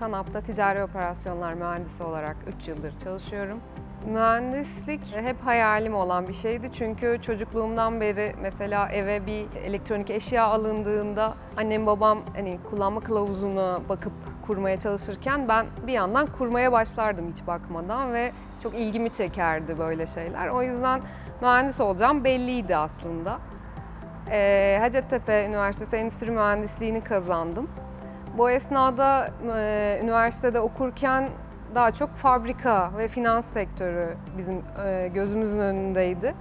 TANAP'ta ticari operasyonlar mühendisi olarak 3 yıldır çalışıyorum. Mühendislik hep hayalim olan bir şeydi çünkü çocukluğumdan beri mesela eve bir elektronik eşya alındığında annem babam hani kullanma kılavuzuna bakıp kurmaya çalışırken ben bir yandan kurmaya başlardım hiç bakmadan ve çok ilgimi çekerdi böyle şeyler. O yüzden mühendis olacağım belliydi aslında. Ee, Hacettepe Üniversitesi Endüstri Mühendisliğini kazandım. Bu esnada e, üniversitede okurken daha çok fabrika ve finans sektörü bizim e, gözümüzün önündeydi.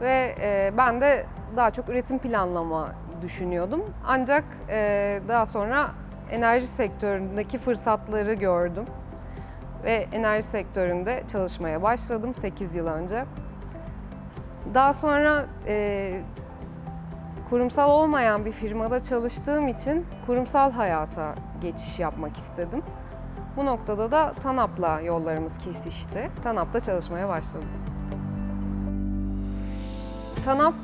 Ve e, ben de daha çok üretim planlama düşünüyordum. Ancak e, daha sonra enerji sektöründeki fırsatları gördüm. Ve enerji sektöründe çalışmaya başladım 8 yıl önce. Daha sonra e, kurumsal olmayan bir firmada çalıştığım için kurumsal hayata geçiş yapmak istedim. Bu noktada da TANAP'la yollarımız kesişti. TANAP'ta çalışmaya başladım. TANAP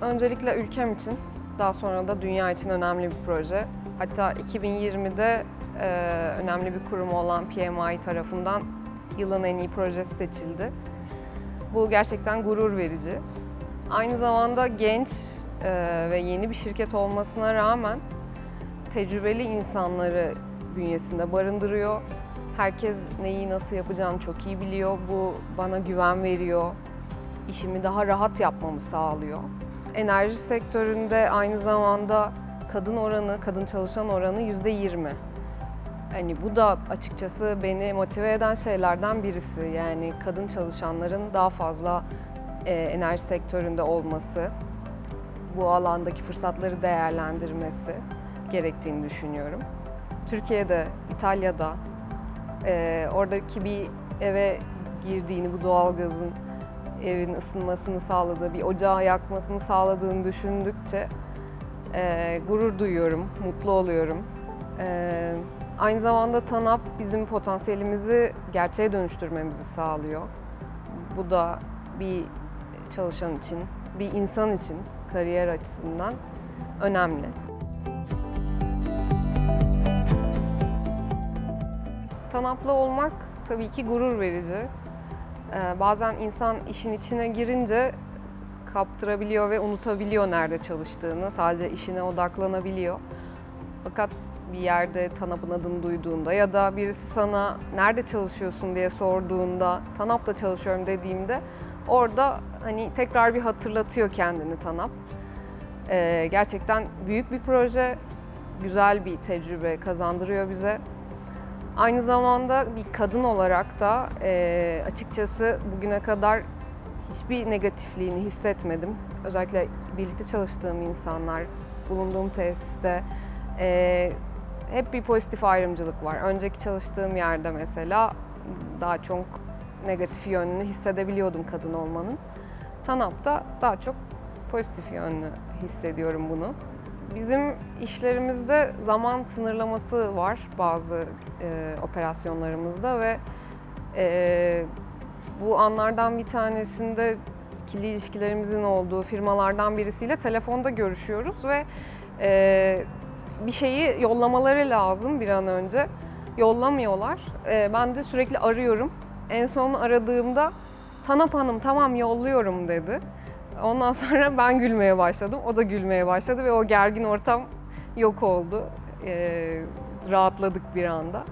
öncelikle ülkem için, daha sonra da dünya için önemli bir proje. Hatta 2020'de e, önemli bir kurum olan PMI tarafından yılın en iyi projesi seçildi. Bu gerçekten gurur verici. Aynı zamanda genç ve yeni bir şirket olmasına rağmen tecrübeli insanları bünyesinde barındırıyor. Herkes neyi nasıl yapacağını çok iyi biliyor. Bu bana güven veriyor. İşimi daha rahat yapmamı sağlıyor. Enerji sektöründe aynı zamanda kadın oranı, kadın çalışan oranı yüzde yirmi. Hani bu da açıkçası beni motive eden şeylerden birisi. Yani kadın çalışanların daha fazla e, enerji sektöründe olması, bu alandaki fırsatları değerlendirmesi gerektiğini düşünüyorum. Türkiye'de, İtalya'da e, oradaki bir eve girdiğini, bu doğalgazın evin ısınmasını sağladığı, bir ocağı yakmasını sağladığını düşündükçe e, gurur duyuyorum, mutlu oluyorum. E, aynı zamanda TANAP bizim potansiyelimizi gerçeğe dönüştürmemizi sağlıyor. Bu da bir çalışan için, bir insan için kariyer açısından önemli. Tanaplı olmak tabii ki gurur verici. Ee, bazen insan işin içine girince kaptırabiliyor ve unutabiliyor nerede çalıştığını. Sadece işine odaklanabiliyor. Fakat bir yerde TANAP'ın adını duyduğunda ya da birisi sana nerede çalışıyorsun diye sorduğunda TANAP'ta çalışıyorum dediğimde orada hani tekrar bir hatırlatıyor kendini TANAP. Ee, gerçekten büyük bir proje, güzel bir tecrübe kazandırıyor bize. Aynı zamanda bir kadın olarak da e, açıkçası bugüne kadar hiçbir negatifliğini hissetmedim. Özellikle birlikte çalıştığım insanlar, bulunduğum tesiste e, hep bir pozitif ayrımcılık var. Önceki çalıştığım yerde mesela daha çok negatif yönünü hissedebiliyordum kadın olmanın. TANAP'ta daha çok pozitif yönlü hissediyorum bunu. Bizim işlerimizde zaman sınırlaması var bazı e, operasyonlarımızda ve e, bu anlardan bir tanesinde ikili ilişkilerimizin olduğu firmalardan birisiyle telefonda görüşüyoruz ve e, bir şeyi yollamaları lazım bir an önce. Yollamıyorlar. E, ben de sürekli arıyorum. En son aradığımda Tanap Hanım tamam yolluyorum dedi. Ondan sonra ben gülmeye başladım. O da gülmeye başladı ve o gergin ortam yok oldu. Ee, rahatladık bir anda.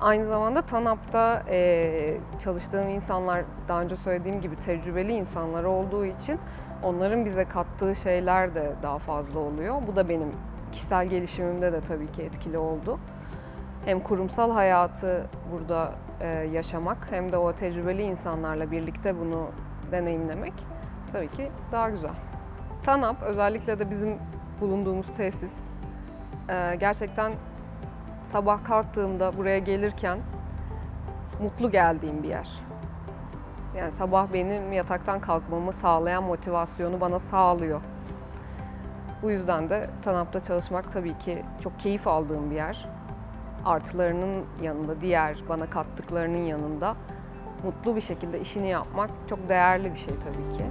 Aynı zamanda TANAP'ta e, çalıştığım insanlar daha önce söylediğim gibi tecrübeli insanlar olduğu için onların bize kattığı şeyler de daha fazla oluyor. Bu da benim kişisel gelişimimde de tabii ki etkili oldu. Hem kurumsal hayatı burada e, yaşamak hem de o tecrübeli insanlarla birlikte bunu deneyimlemek tabii ki daha güzel. TANAP özellikle de bizim bulunduğumuz tesis e, gerçekten sabah kalktığımda buraya gelirken mutlu geldiğim bir yer. Yani sabah benim yataktan kalkmamı sağlayan motivasyonu bana sağlıyor. Bu yüzden de TANAP'ta çalışmak tabii ki çok keyif aldığım bir yer. Artılarının yanında, diğer bana kattıklarının yanında mutlu bir şekilde işini yapmak çok değerli bir şey tabii ki.